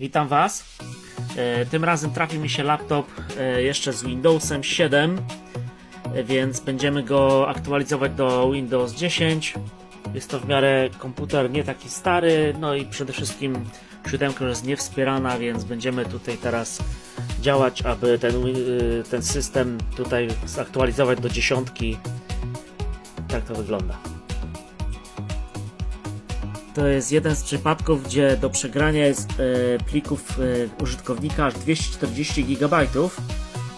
Witam Was. E, Tym razem trafił mi się laptop e, jeszcze z Windowsem 7, e, więc będziemy go aktualizować do Windows 10. Jest to w miarę komputer nie taki stary, no i przede wszystkim siódemka jest niewspierana, więc będziemy tutaj teraz działać, aby ten, e, ten system tutaj zaktualizować do dziesiątki. Tak to wygląda. To jest jeden z przypadków, gdzie do przegrania jest e, plików e, użytkownika aż 240 GB.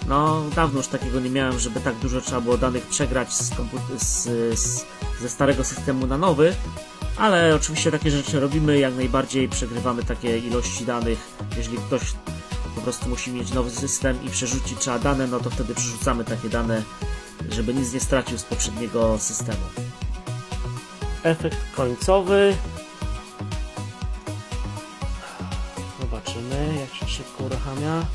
No, dawno już takiego nie miałem, żeby tak dużo trzeba było danych przegrać z, z, z, ze starego systemu na nowy. Ale oczywiście takie rzeczy robimy, jak najbardziej przegrywamy takie ilości danych. Jeżeli ktoś po prostu musi mieć nowy system i przerzucić trzeba dane, no to wtedy przerzucamy takie dane, żeby nic nie stracił z poprzedniego systemu. Efekt końcowy Zobaczymy, jak się szybko uruchamia.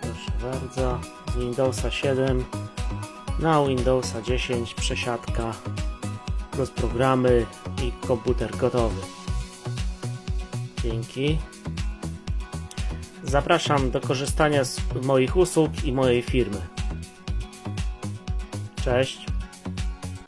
Proszę bardzo, z Windowsa 7 na Windowsa 10 przesiadka plus programy i komputer gotowy. Dzięki. Zapraszam do korzystania z moich usług i mojej firmy. Cześć.